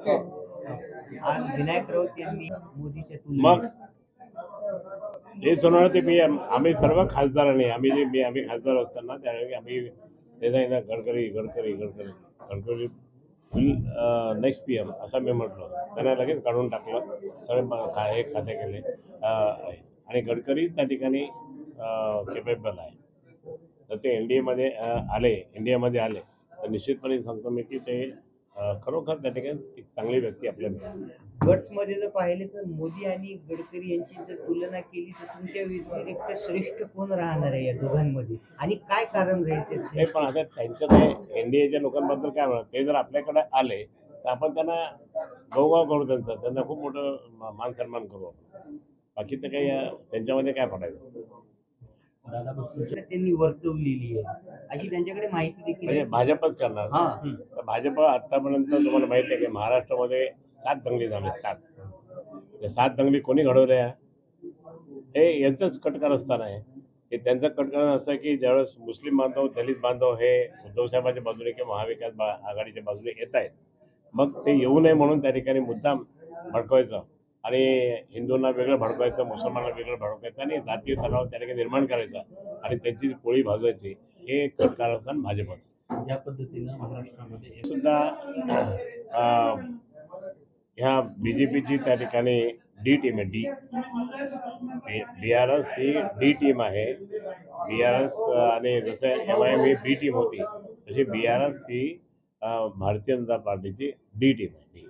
आज विनायक राऊत यांनी मोदीच्या मग? तुलनेत हे सोडणार ते मी आम्ही सर्व खासदारांनी आम्ही जे मी आम्ही खासदार असताना त्यावेळी आम्ही ते नाही ना Gadkari Gadkari Gadkari Gadkari next P M असं मी म्हटलं. त्यांना लगेच काढून टाकलं. सगळे हे खाते केले आणि गडकरी त्या ठिकाणी केपेबल आहे. तर ते एन डी एमध्ये आले. इंडियामध्ये आले. तर निश्चितपणे सांगतो मी की ते खरोखर त्या ठिकाणी चांगली व्यक्ती आपल्या मिळाली. गट्समध्ये जर पाहिले तर मोदी आणि गडकरी यांची जर तुलना केली तर तुमच्या व्यतिरिक्त श्रेष्ठ कोण राहणार आहे या दोघांमध्ये? आणि काय कारण राहील नाही त्याचे पण आता त्यांच्या ते एन डी एच्या लोकांबद्दल काय म्हणत ते जर आपल्याकडे आले तर आपण त्यांना गौगाव करू त्यांचा. त्यांना खूप मोठं मान सन्मान करू आपण. बाकी तर काही अं, त्यांच्यामध्ये काय पडायचं त्यांनी वर्तवलेली आहे. अशी त्यांच्याकडे माहिती देखील म्हणजे. भाजपच करणार. हा. तर भाजप आतापर्यंत तुम्हाला माहिती आहे की महाराष्ट्रामध्ये सात दंगली झाले सात. त्या सात दंगली कोणी घडवल्या? हे यांचंच कटकार असताना आहे. की त्यांचं कटकार असं की ज्यावेळेस मुस्लिम बांधव दलित बांधव हे उद्धव साहेबांच्या बाजूने किंवा महाविकास बा- आघाडीच्या बाजूने येत आहेत मग ते येऊ नये म्हणून त्या ठिकाणी मुद्दाम भडकवायचं. आणि हिंदूंना वेगळं भडकवायचं मुसलमानांना वेगळं भडकवायचं आणि जातीय तणाव त्या ठिकाणी निर्माण करायचा आणि त्यांची पोळी भाजवायची हे कटकार असताना भाजपचं ज्या पद्धतीनं महाराष्ट्रामध्ये सुद्धा अं, ह्या बी जे पीची त्या ठिकाणी डी टीम आहे डी बी आर एस ही डी टीम आहे. बी आर एस आणि जसं एम आय एम ही बी टीम होती तशी बी आर एस ही भारतीय जनता पार्टीची डी टीम आहे डी.